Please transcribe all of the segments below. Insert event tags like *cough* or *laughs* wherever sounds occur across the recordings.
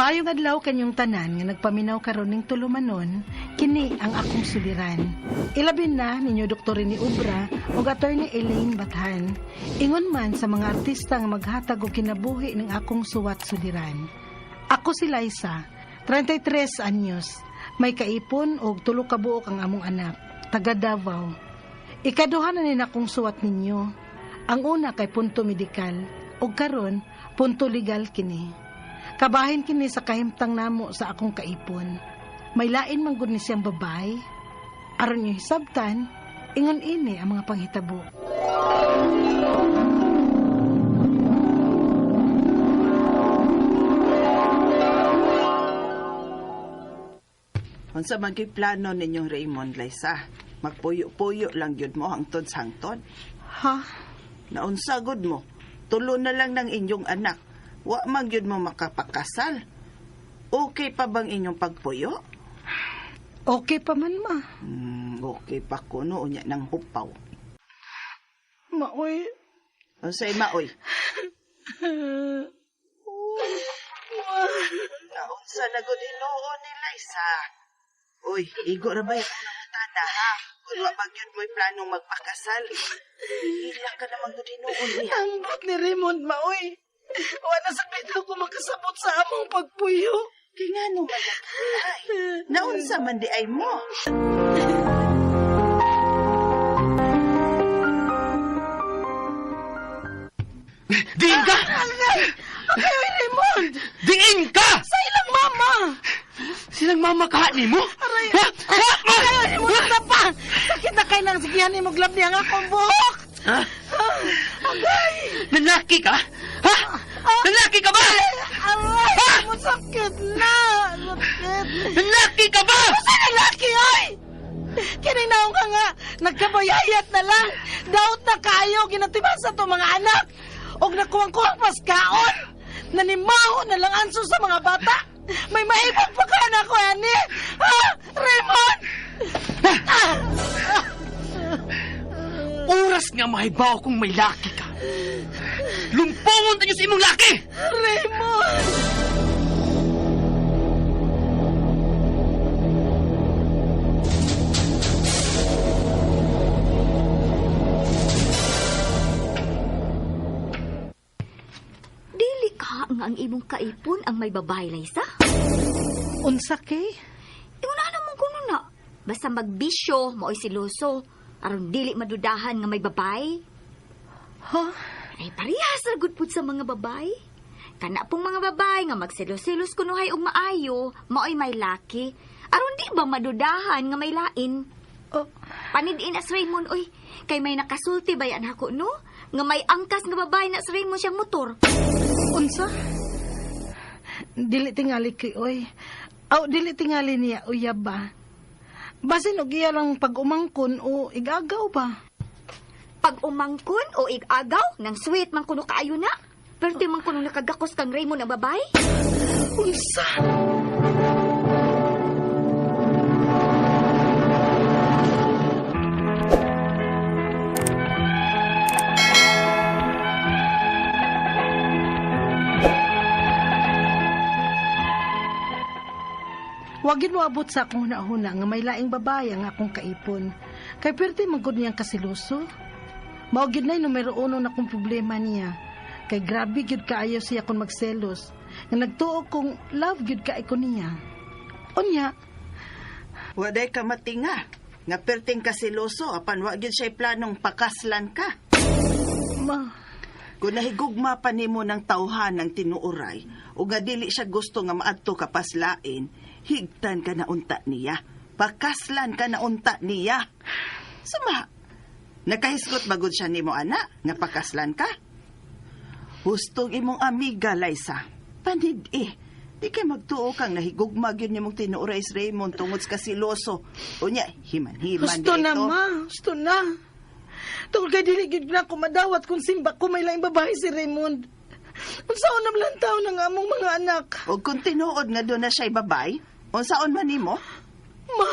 Maayong adlaw kanyong tanan nga nagpaminaw karon ning tulumanon, kini ang akong suliran. Ilabin na ninyo Dr. ni Ubra ug attorney Elaine Bathan. Ingon man sa mga artista nga maghatag og kinabuhi ning akong suwat suliran. Ako si Liza, 33 anyos. May kaipon og tulo ka buok ang among anak, taga Davao. Ikaduha na ni akong suwat ninyo. Ang una kay punto medikal ug karon punto legal kini. Kabahin kini sa kahimtang namo sa akong kaipon. May lain man gud ni siyang babay. Aron niyo hisabtan, ingon ini ang mga panghitabo. Unsa man kay plano ninyong Raymond Liza? Magpuyo-puyo lang gyud mo hangtod sa hangtod. Ha? Naunsa gud mo? Tulo na lang ng inyong anak. Wa man gyud mo makapakasal. Okay pa bang inyong pagpuyo? Okay pa man ma. Hmm, okay pa ko no unya ng hupaw. Maoy. Unsay maoy? Naunsa na gud Ginoo ni Liza? Uy, igo ra ba yung tada ha? Kung wa bang yun mo'y planong magpakasal, hila ka naman gud Ginoo niya. Ang bot ni Raymond Maoy. Wala sa bitaw ko makasabot sa among pagpuyo. Kaya nga nung *laughs* ay, naunsa man di ay mo. Diin ka! Okay, Raymond! Diin ka! Sa ilang mama! Silang mamakahan mo? Aray! Ha? Ha? Ayaw mo na pa! Sakit na kayo ng sigihan ni mo glab niya nga akong buhok! Ha? Agay! Nanaki ka? Ha? Nanaki ka ba? Aray! Mo sakit na! Sakit! Nanaki ka ba? Sa lalaki, ay! Kininaw ka nga, nagkabayayat na lang. Daot na kayo, ginatiban sa to mga anak. Og nakuwang-kuwang paskaon. Nanimaho na lang anso sa mga bata. May maibang pa ka na ko, ani. Ha? Raymond! Ah! Oras nga mahibaw kung may laki ka. Lumpungon tayo sa imong laki! Raymond! Dili ka nga ang imong kaipon ang may babae, Liza. Unsa kay? Iuna naman kuno na. Basta magbisyo, mao'y siloso. Aron dili madudahan nga may babae. Ha? Ay parehas ra gud pud sa mga babae. Kana pong mga babae nga magsilos-silos kunuhay og maayo, mao'y may laki. Aron di ba madudahan nga may lain? Oh, Panidiin as Raymond, oy. Kay may nakasulti ba yan ako, no? Nga may angkas nga babae na sa Raymond siyang motor. unsa? Dili tingali kay oy. Aw, dili tingali niya uyab ba? Basin og iya lang pag umangkon o igagaw ba? Pag umangkon o igagaw, nang sweet man kuno kaayo na. Pero di man kuno nakagakos kang Raymond ang babae. Unsa? Wagin mo abot sa akong hunahuna nga may laing babae ang akong kaipon. Kay pwerte magod niyang kasiluso. Maugid na numero uno na kong problema niya. Kay grabe gyud kaayo siya kung magselos. Nga nagtuo kong love gyud ka ko niya. Unya, Waday ka matinga. Nga perting kasiloso, apan wa gyud siya planong pakaslan ka. ma, Kung nahigugma pa nimo ng tauhan ng tinuuray, o nga dili siya gusto nga maadto ka paslain, higtan ka na unta niya. Pakaslan ka na unta niya. Sama, nakahiskot bagod siya nimo ana, nga pakaslan ka? Hustong imong amiga, Liza. Panid eh. Di kay magtuo kang nahigugma yun nimong tinuuray si Raymond tungod sa kasiloso. Unya, himan-himan gusto na ma, gusto na. Tungkol kay dili gyud na ako madawat kung simba ko may laing babae si Raymond. Unsaon na lang taon ng among mga anak. O kung tinuod nga doon na siya'y babay, unsaon man nimo? Ma,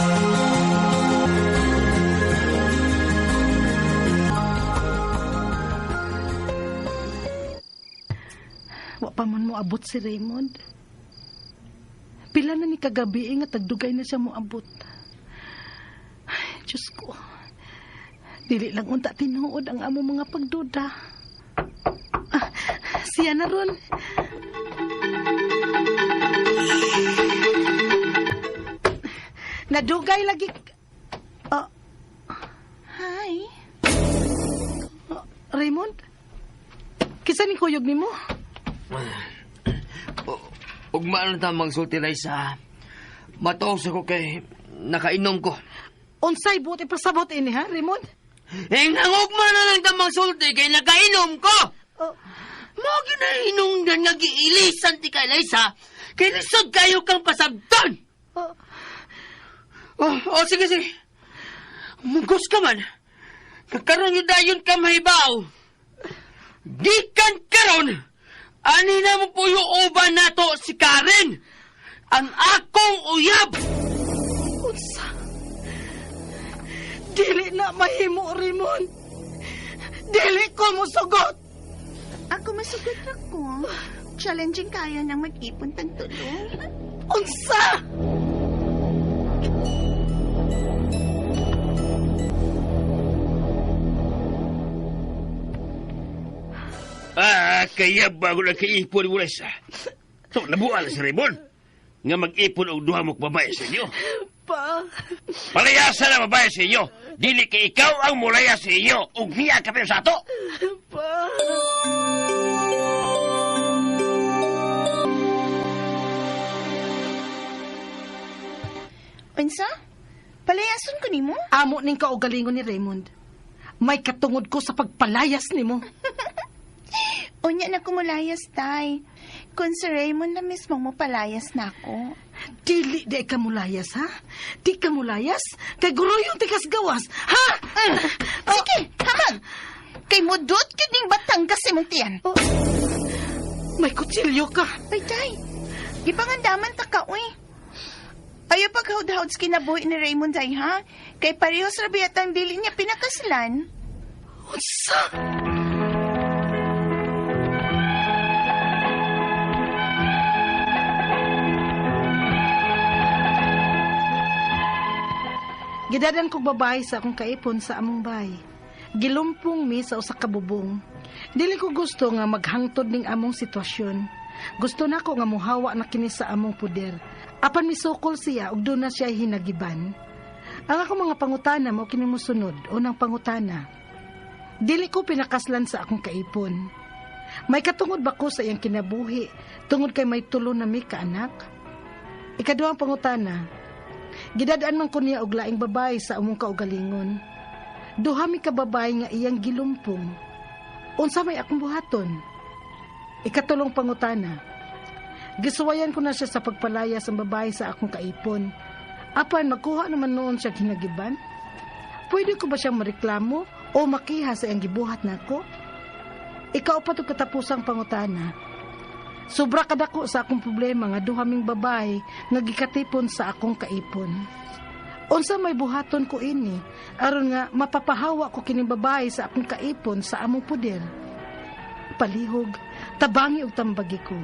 wa pa man moabot si Raymond. Pila na ni kagabi eh, nga tagdugay na siya moabot. Ay, Diyos ko. Dili lang unta tinuod ang amo mga pagduda. Ah, siya na ron. Nadugay lagi. Ah, Hi. Raymond? Kisa ni kuyog ni mo? Ug maano ta magsulti na sa mataos ako kay nakainom ko. Unsay buti pasabot ini ha, Raymond? Eh, nangugma na lang ta magsulti kay nakainom ko. Oh, Mo ginainom nga nga giilisan ti kay Liza. Kay lisod kayo kang pasabton. oh, Oh, oh sige, sige. Mugos ka man. Kakaroon yung dayon ka mahibaw. Gikan karon. Ani na mo po yung uban nato si Karen. Ang akong uyab. unsa? Dili na mahimo, Raymond. Dili ko mo sugot. Ako masugot ako. Challenging kaya nang mag-ipon tang tulong. Unsa? Ah, kaya bago na kaipon mo sa. So, nabual si Raymond. Nga mag-ipon og duha mong babae sa inyo. Pa, Palayasa na babae sa inyo. Dili kay ikaw ang mulaya sa inyo. Ug niya ka sa ato. pa. Unsa? Palayason ko nimo? Amo ning kaugalingon ni Raymond. May katungod ko sa pagpalayas nimo. *laughs* Unya na kumulayas, tay. Kung si Raymond na mismo mo palayas na ako. Dili di ka mulayas, ha? Di ka mulayas? Kay guruyong tikas gawas, ha? Sige, hamag! Kay mudot ka ning batang kasi mong tiyan. Oh, may kutsilyo ka. Ay, tay. Ipangandaman ta ka, uy. Ayaw paghawd-hawd kinabuhi ni Raymond, tay, ha? Kay parehos rabiat ang dili niya pinakaslan. Unsa? Gidadan kong babae sa akong kaipon sa among bay. Gilumpong mi sa usa ka bubong. Dili ko gusto nga maghangtod ning among sitwasyon. Gusto na ko nga muhawa na kini sa among puder. Apan misukol siya ug doon na siya hinagiban. Ang ako mga pangutana mo kini mosunod unang pangutana. Dili ko pinakaslan sa akong kaipon. May katungod ba ko sa iyang kinabuhi tungod kay may tulo na mi ka anak? Ikaduhang pangutana. Gidadaan man ko niya og laing babae sa among kaugalingon. Duha mi ka babae nga iyang gilumpong. Unsa may akong buhaton? Ikatulong pangutana. Gisuwayan ko na siya sa pagpalaya sa babae sa akong kaipon. Apan magkuha naman noon siya hinagiban? Pwede ko ba siyang mareklamo o makiha sa iyang gibuhat nako? Ikaw pa katapusang pangutana. Sobra kadako sa akong problema nga duha ming babae nga gikatipon sa akong kaipon. Unsa may buhaton ko ini aron nga mapapahawa ko kining babae sa akong kaipon sa among puder. Palihog, tabangi ug tambagi ko.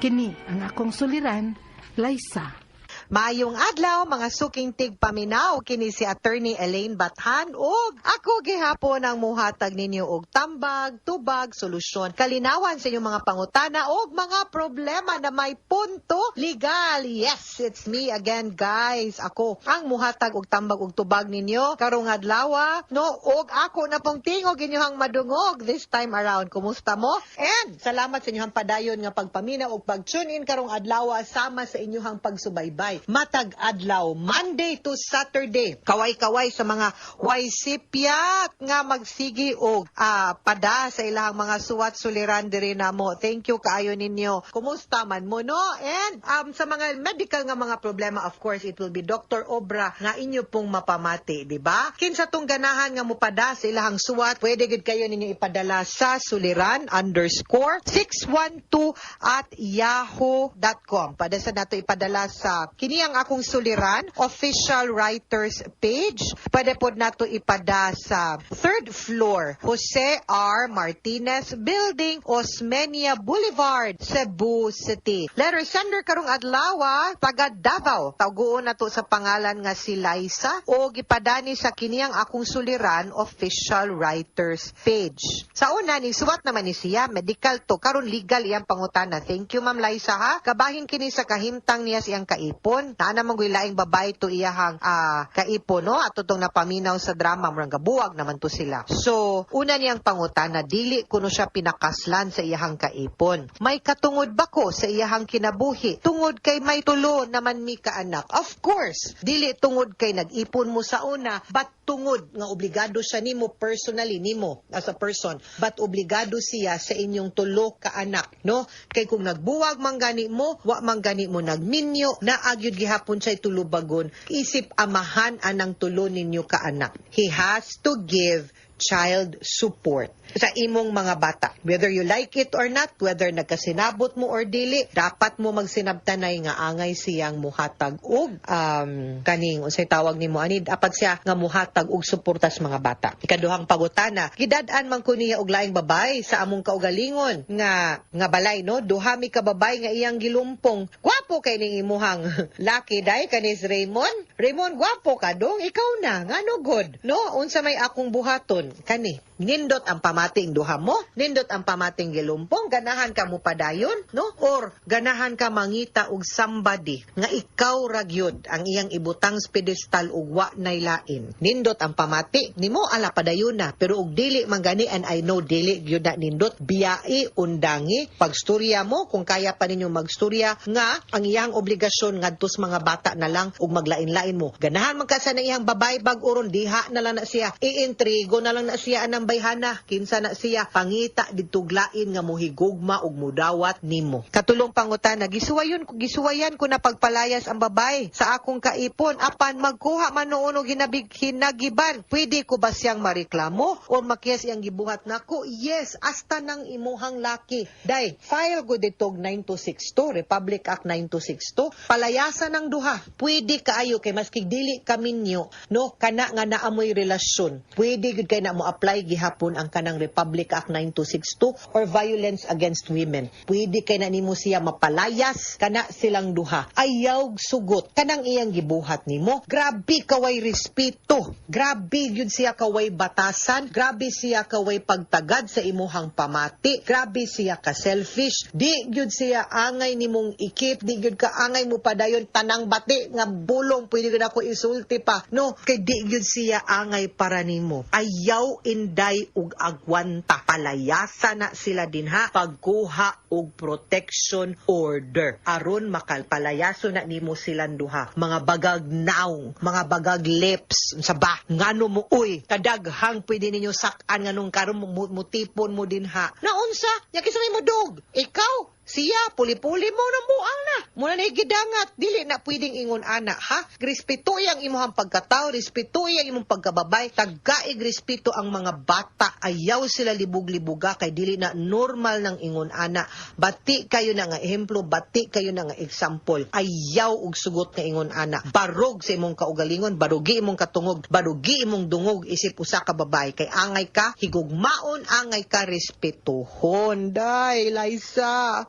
Kini ang akong suliran, Liza. Maayong adlaw mga suking tigpaminaw kini si attorney Elaine Bathan ug ako gihapon ang muhatag ninyo og tambag, tubag, solusyon, kalinawan sa inyong mga pangutana ug mga problema na may punto legal. Yes, it's me again guys. Ako ang muhatag og tambag ug tubag ninyo karong adlaw no ug ako na pong tingog inyong madungog this time around. Kumusta mo? And salamat sa inyong padayon nga pagpaminaw ug pag-tune in karong adlaw sama sa inyong pagsubaybay. Matag adlaw, Monday to Saturday. Kaway-kaway sa mga waisipyat nga magsigi og ah, pada sa ilahang mga suwat suliran diri namo. Thank you kaayo ninyo. Kumusta man mo no? And um, sa mga medical nga mga problema, of course, it will be Dr. Obra nga inyo pong mapamati, di ba? Kinsa tong ganahan nga mupada sa ilahang suwat, pwede gid kayo ninyo ipadala sa suliran underscore 612 at yahoo.com. Pada sa nato ipadala sa kini ang akong suliran, official writers page. Pwede po nato ipada sa third floor, Jose R. Martinez Building, Osmeña Boulevard, Cebu City. Letter sender karong adlaw, taga Davao. Taguon nato sa pangalan nga si Liza o gipadani sa kini ang akong suliran, official writers page. Sa una ni suwat naman ni siya, medical to, karon legal iyang pangutana. Thank you Ma'am Liza ha. Kabahin kini sa kahimtang niya siyang kaipon. Naa namang laing babae to iyahang ah, kaipon no at tutong napaminaw sa drama murang gabuwag naman to sila. So, una niyang pangutana dili kuno siya pinakaslan sa iyahang kaipon. May katungod ba ko sa iyahang kinabuhi? Tungod kay may tulo naman mi ka anak. Of course, dili tungod kay nag-ipon mo sa una, but tungod nga obligado siya nimo personally nimo as a person but obligado siya sa inyong tulo ka anak no kay kung nagbuwag man gani mo wa man gani mo nagminyo na agyud gihapon siya tulubagon. Isip amahan anang tulo ninyo ka anak. He has to give child support sa imong mga bata. Whether you like it or not, whether nagkasinabot mo or dili, dapat mo magsinabtanay nga angay siyang muhatag og um, kaning unsay tawag nimo ani dapat siya nga muhatag og suporta sa mga bata. Ikaduhang pagutana, gidad-an man ko niya og laing babay sa among kaugalingon nga nga balay no, duha mi ka babay nga iyang gilumpong. Gwapo kay ning imuhang *laughs* laki dai kanis Raymond. Raymond gwapo ka dong, ikaw na ngano god. No, unsa may akong buhaton kani nindot ang pamating duha mo, nindot ang pamating gilumpong, ganahan ka mo padayon, no? Or ganahan ka mangita og somebody nga ikaw ragyod ang iyang ibutang pedestal ug wa nay lain. Nindot ang pamati nimo ala padayon na, pero og dili man gani and I know dili gyud na nindot biyai undangi pagstorya mo kung kaya pa ninyo magstorya nga ang iyang obligasyon ngadto sa mga bata na lang ug maglain-lain mo. Ganahan man ka sa iyang babay bag-oron diha na lang na siya iintrigo na lang na siya anang bayhana. Kinsa na siya pangita dituglain nga mohigugma ug mudawat nimo. Katulong pangutana gisuwayon ko gisuwayan ko na pagpalayas ang babay. Sa akong kaipon apan magkuha man noon og hinabig hinagiban pwede ko ba siyang mareklamo? O makiyas iyang gibuhat nako? Yes hasta nang imuhang laki. Day file ko ditog 9262 Republic Act 9262 palayasan ng duha. Pwede kaayo kay maski dili kaminyo no? Kana nga naamoy relasyon. Pwede gud kay na mo apply gihapon ang kanang Republic Act 9262 or violence against women. Pwede kay na nimo siya mapalayas kana silang duha. Ayaw sugot. Kanang iyang gibuhat nimo. Grabe kaway respeto. Grabe gyud siya kaway batasan. Grabe siya kaway pagtagad sa imuhang pamati. Grabe siya ka selfish. Di gyud siya angay nimong ikip. Di gyud ka angay mo padayon tanang bati nga bulong. Pwede gyud ako isulti pa. No? Kay di gyud siya angay para nimo. Ayaw inday ug agwanta. Palayasa na sila dinha. Pagkuha og protection order. Aron makalpalayaso na nimo silang duha. Mga bagag naong mga bagag lips sa ba? Ngano mo uy kadaghang pwede ninyo sakan nganong karon mo mo- mutipon mo dinha. Naunsa? Nya kisa may modog ikaw siya, puli-puli mo ng buang na. Muna na gidangat. Dili na pwedeng ingon ana, ha? Respeto ang imuhang pagkatao, respeto ang imong pagkababay, tagaig respeto ang mga bata. Ayaw sila libog-libuga kay dili na normal ng ingon ana. Bati kayo na nga ehemplo, bati kayo na nga example. Ayaw og sugot nga ingon ana. Barog sa imong kaugalingon, barugi imong katungog, barugi imong dungog isip usa ka babay kay angay ka higugmaon, angay ka respetuhon. Day, Liza.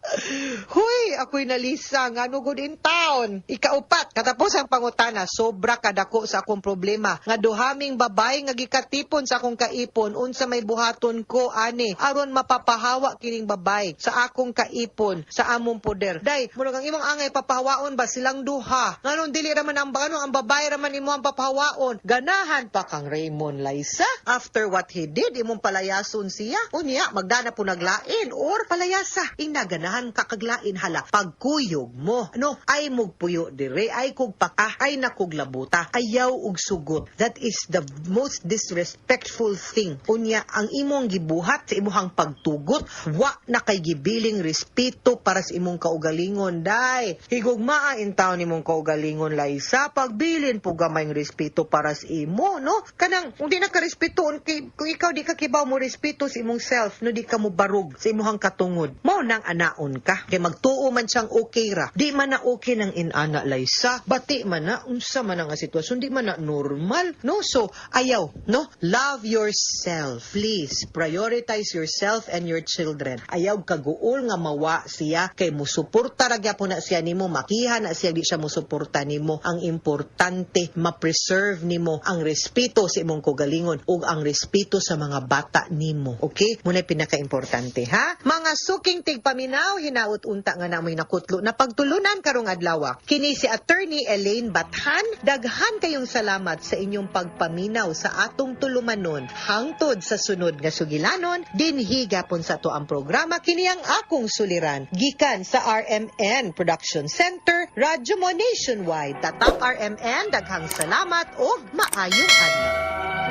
Huy, ako'y nalisa nga no good in town. Ikaupat, katapos ang pangutana, sobra kadako sa akong problema. Nga duhaming babay nga gikatipon sa akong kaipon, unsa may buhaton ko ani, aron mapapahawa kining babay sa akong kaipon, sa among poder. Day, murag ang imong angay papahawaon ba silang duha? Nganon dili raman ang ano, ang babay raman imo ang papahawaon. Ganahan pa kang Raymond Liza. After what he did, imong palayason siya. Unya, magdana po naglain or palayasa. Inaganahan ka kaglain hala. Pagkuyog mo. Ano, ay mugpuyo dire, ay kog paka, ay nakuglabuta, ayaw og sugot. That is the most disrespectful thing. Unya, ang imong gibuhat sa imong pagtugot, wa na kay gibiling respeto para sa imong kaugalingon. Day, higugmaa in taon imong kaugalingon, Liza. Pagbilin po gamayng respeto para sa imo, no? Kanang, kung di na ka respeto, kung ikaw di ka kibaw mo respeto sa imong self, no di ka mo barug sa imong katungod. Mao nang anaon ka. Kay magtuo man siyang okay ra. Di man na okay ng inana laysa. Bati man na unsa man nga sitwasyon di man na normal. No so ayaw no love yourself. Please prioritize yourself and your children. Ayaw kaguol nga mawa siya kay musuporta ra gyapon na siya nimo makiha na siya di siya musuporta nimo. Ang importante ma-preserve nimo ang respeto sa imong kugalingon ug ang respeto sa mga bata nimo. Okay? Muna pinaka-importante ha. Mga suking tigpaminaw hinaut unta nga namoy nakutlo na pagtulunan karong adlaw. Kini si attorney Elaine Bathan. Daghan kayong salamat sa inyong pagpaminaw sa atong tulumanon hangtod sa sunod nga sugilanon dinhi gapon sa to ang programa kini ang akong suliran gikan sa RMN Production Center Radyo Mo Nationwide tatak RMN daghang salamat ug maayong adlaw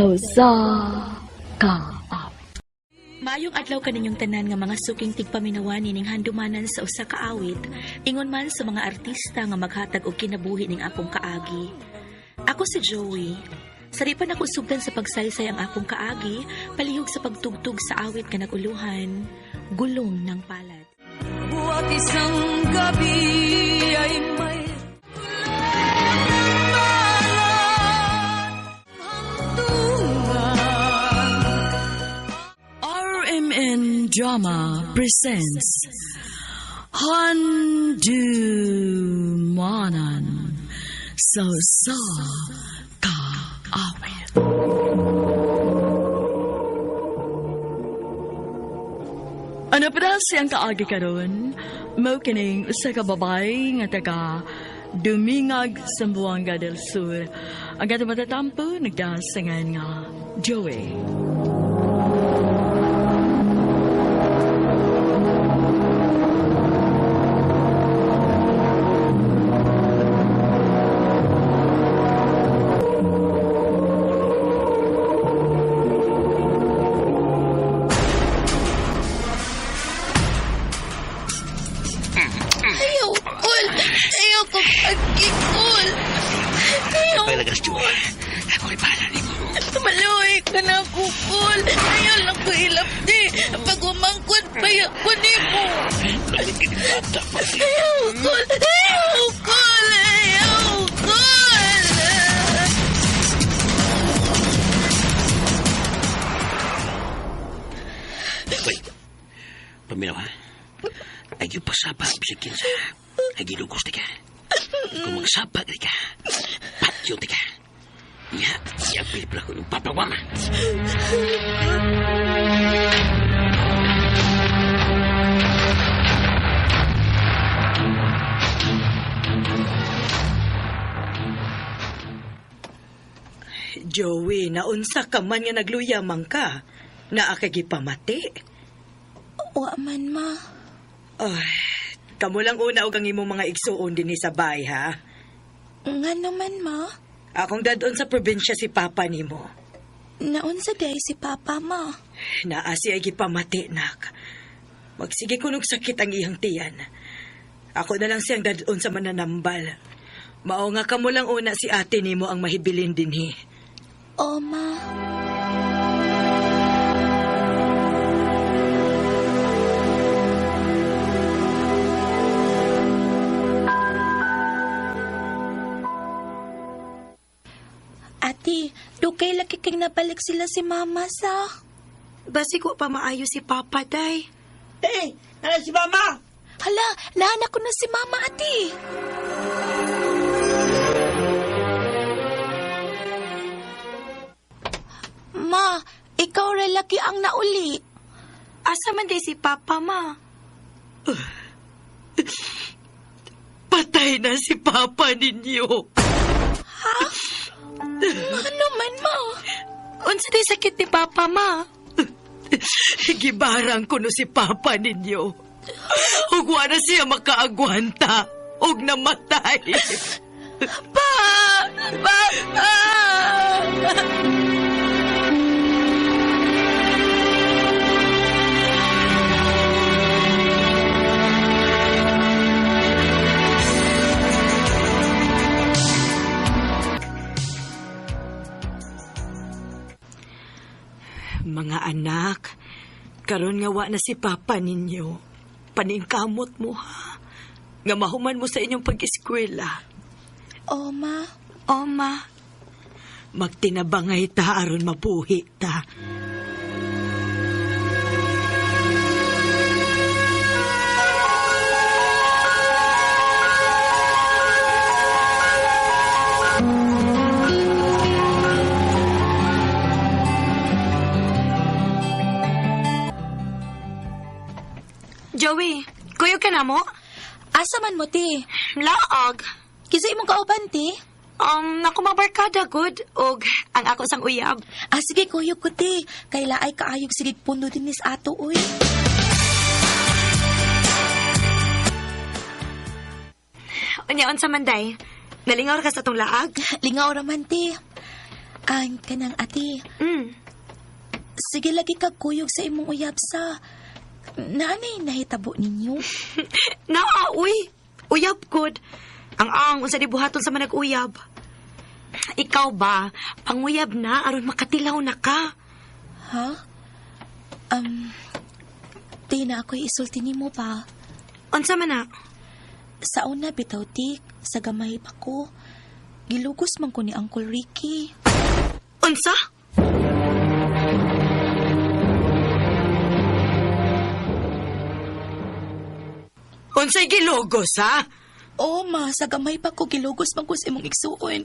So sa ka. Maayong adlaw kaninyong tanan nga mga suking tigpaminawan ning handumanan sa usa ka awit, ingon man sa mga artista nga maghatag og kinabuhi ning akong kaagi. Ako si Joey. Saripan ako sugdan sa pagsaysay ang akong kaagi, palihog sa pagtugtog sa awit nga naguluhan, gulong ng palad. Buwag isang gabi ay may Drama presents Handumanan So Sa Ka Awit Ano pa siyang kaagi karon? Mo kining usa ka babay nga taga Dumingag sa Buanga del Sur. Gato matatampo nagdasangan nga Joey. Ayaw, payak ko ni mo! Ayaw, Ul! Ayaw, Ul! Ayaw, Ul! Hoy, paminaw ha? Yung pasapa ang bisikin sa ay ginugos ka. Kung magsapa ka ka, patyo ka. Ya, yang pelikula ko ng papawama. Joey, naunsa ka man nga nagluyamang ka. Naakagi pamati. Wa man, ma. Ay, kamo lang una og ang imong mga igsuon dinhi sa bay, ha? Nga naman, ma. Akong dadon sa probinsya si Papa nimo. Naunsa day si Papa, ma. Naasi ay gipamati, nak. Magsige kunog sakit ang iyang tiyan. Ako na lang siyang dadon sa mananambal. Mao nga kamo lang una si ate nimo ang mahibilin dinhi. O, ma. Ati, dugay laki kang nabalik sila si Mama sa... Basi ko pa maayo si Papa, day. Hey, ano si Mama? Hala, naanak ko na si Mama, ati. Ma, ikaw lalaki ang nauli. Asa man si Papa, ma? Patay na si Papa ninyo. Ano man, ma? Unsa day sakit ni Papa, ma? Gibarang ko no si Papa ninyo. Wa na siya makaagwanta. Ug namatay. Pa! Papa! Anak. Karon nga wa na si papa ninyo. Paningkamot mo ha. Nga mahuman mo sa inyong pag-eskwela. Oh, ma. O ma, magtinabangay ta aron mabuhi ta. Na mo? Asa man mo, ti? Laag. Kisa imong kauban, ti? Um, naku mabarkada, good. Og, ang ako sang uyab. Ah, sige, kuyo ko, ti. Kay laay kaayog sige pundo din nis ato, uy. Unya, unsa man day? Nalingaw ka sa tong laag? *laughs* Lingaw raman, ti. Ang kanang ati. Mm. Sige lagi kag kuyog sa imong uyab sa nanay nahitabo ninyo. *laughs* Na, uy. Uyab good. Ang ang, unsa di buhaton sa manag uyab. Ikaw ba, panguyab na aron makatilaw na ka. Ha? Um, di na ako isulti ni mo pa. Unsa man na? Sa una bitaw tik, sa gamay pa ko. Gilugos man ko ni Uncle Ricky. Unsa? Unsay gilogos ha? Oo ma, sa gamay pa ko gilugos man ko sa imong igsuon.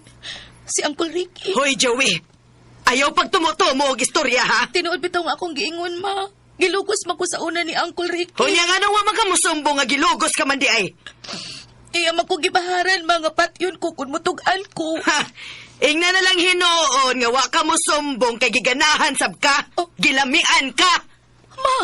Si Uncle Ricky. Hoy Joey, ayaw pag tumutumo og istorya ha? Tinuod bitaw nga akong giingon ma. Gilugos man ko sa una ni Uncle Ricky. Hoy nga nang wa man ka musumbo nga gilogos ka man di ay. Iya makugibaharan mga patyon ko kung mutugan ko. *laughs* Ha, ingna na lang hinoon nga wa ka mo sumbong kay giganahan sab ka. Oh. Gilamian ka. Ma!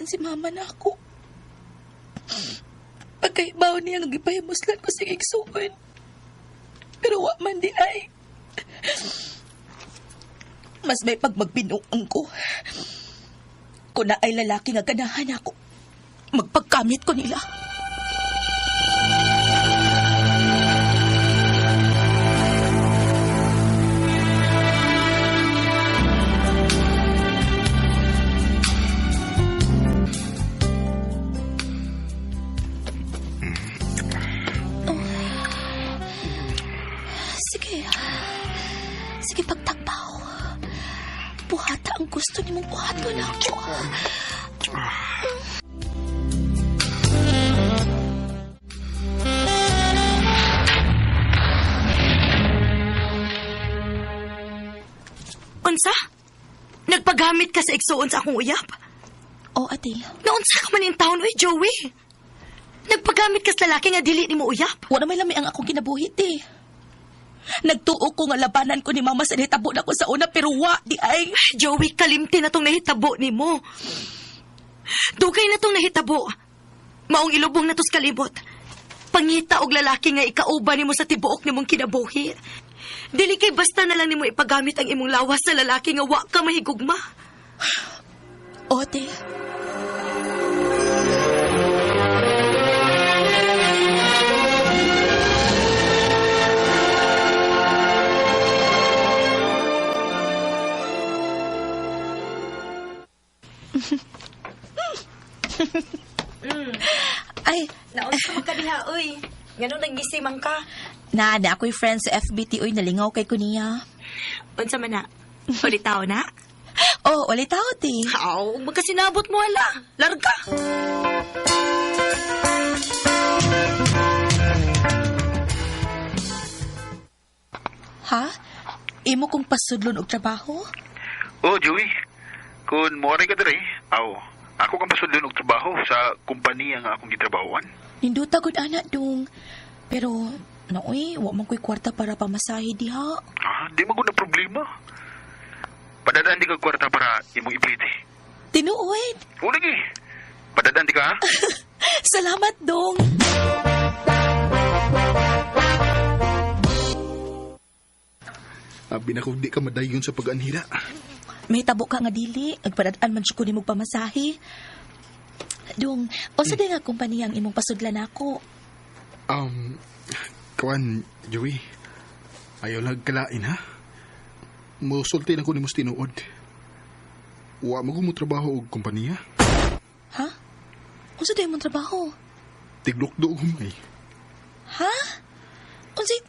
Mulapan si mama na ako. Pagkaibaw niya nga gipahimuslan ko sa igsuon. Pero wa man di ay. Mas may pagmagbinuang ko. Kung na ay lalaki nga ganahan ako, magpagkamit ko nila. Sige. Pagtakbaw. Buhata ang gusto ni mong buhaton ako. Unsa? Nagpagamit ka sa igsuon sa akong uyab? O, ate. Naunsa ka man in town, uy, Joey? Nagpagamit ka sa lalaki nga dili ni mo uyab? Wala may lami ang akong kinabuhit eh. Nagtuo ko nga labanan ko ni mama sa nitabo na ko sa una pero wa di ay. Joey, kalimti na tong nahitabo ni mo. Dugay na tong nahitabo. Maong ilubong na tos kalibot. Pangita og lalaki nga ikauban nimo sa tibuok nimong kinabuhi. Dili kay basta na lang nimo ipagamit ang imong lawas sa lalaki nga wa ka mahigugma. O, Ganun nagisimang ka. na, na ako'y friend sa FBT, oy, nalingaw kay kuniya. Unsa man na? Ulitaw na? *laughs* Oh, ulit tao, te. Aw, magkasinabot mo hala. Larga. Ha? Imo kong pasudlon og trabaho? Oh, Joey. Kung moray ka dere, aw, ako kang pasudlon og trabaho sa kumpanya nga akong gitrabahoan. Ninduta gud ana dong. Pero, naoy, wa man ko'y kwarta para pamasahe diha. Ah, di mo na problema. Padadaan di ka kwarta para imong iplite. Tinuod. O lagi. Padadan di ka, ha? *laughs* Salamat, Dong. Abi na ko di ka madayon sa pag-anhira. May tabo ka nga dili. Agpadadaan man siya ko ni mong Dong, o sa nga kumpanya ang imong pasudlan ako. Um, kawan, Joey. Ayaw lang kalain, ha? Musulti na ko ni mas tinuod. Wa mo ko mo trabaho og kompanya. Ha? Unsa day mong trabaho? Tiglok do og humay. Ha? Unsay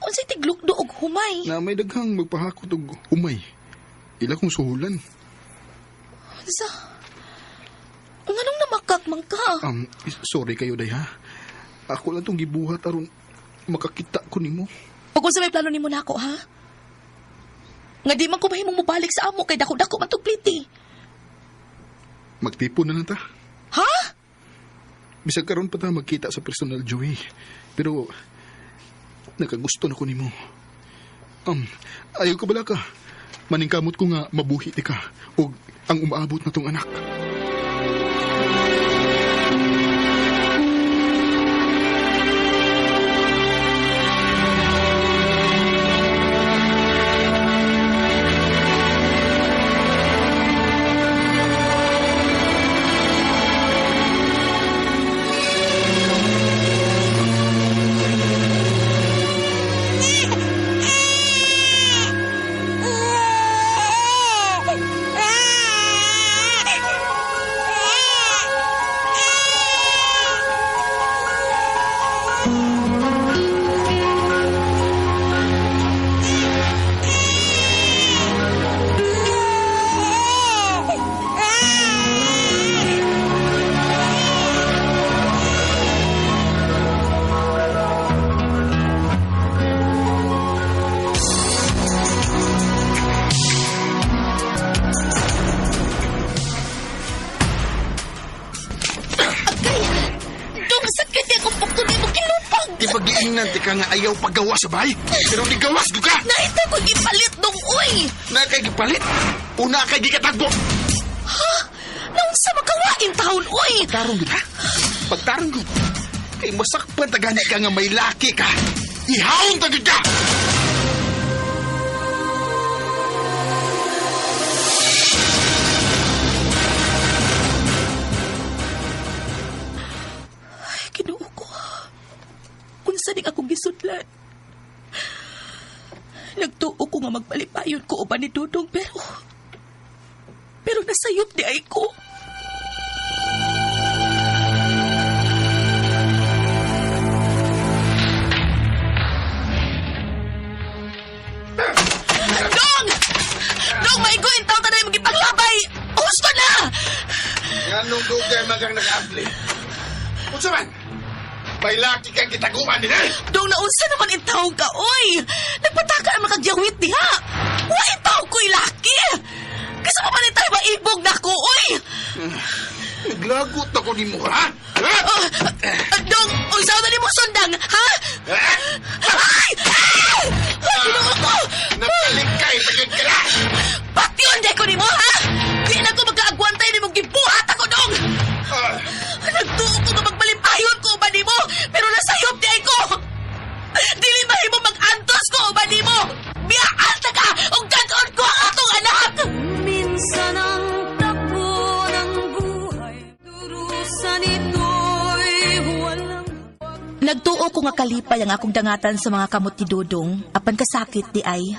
unsay tiglok do og humay? Na may daghang magpahakot og humay. Ila kong suhulan. Sa Nganong namakak man ka? Um, sorry kayo day ha. Ako lang tong gibuhat aron makakita ko nimo. Ug unsa may plano nimo nako ha? Nga di man ko mahimong mobalik sa amo kay dako-dako man pliti. Magtipon na lang ta. Ha? Bisag karon pa ta magkita sa personal Joey. Pero nakagusto na ko nimo. Um, ayaw ka bala ka. Maningkamot ko nga mabuhi ti ka og ang umaabot na tong anak. Ka nga ayaw paggawa sa bahay. Pero di gawas ko ka. Naita ko ipalit dong, uy. Na kay gipalit. Una kay gikatagbo. Naunsa makawain taon, uy. Tarong gud ha. Pagtarong gud. Kay masakpan tagani ka nga may laki ka. Ihawon ta gid ka. Unsa ning akong gisudlan? Nagtuo ko nga magpalipayon ko uban ni Dudong pero pero nasayop di ay ko. Dong! Dong, may ko intaw ta na magipaglabay! Gusto na! Nganong dugay magang nag-abli. Unsa man? May laki kang gitaguan nila. Dong, naunsa naman intaw ka, oy! Nagpataka ang makagyawit diha! Wa intaw ko'y laki! Kasi pa man tayo maibog na ko, oy! Naglagot ako ni mo, ha? Ha? Ah, ah, dong, unsa na ni mo sundang, ha? Ha? Ay! Ay! Ay, ginoo ko! Nagkalikay sa ka na! Patyon di ko ni mo, ha? Di na ko kalipay ang akong dangatan sa mga kamot ni Dudong, apan kasakit di ay.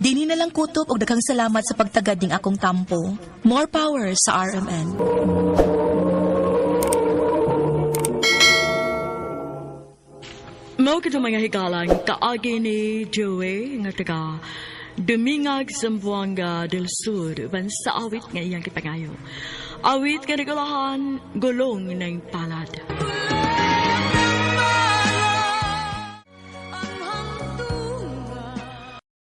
Dini na lang kutob og daghang salamat sa pagtagad ning akong tampo. More power sa RMN. Mao kita mga hikalang kaagi ni Joey nga taga Dumingag Zamboanga del Sur ban sa awit nga iyang kipangayo. Awit nga nagulahan gulong ng palad.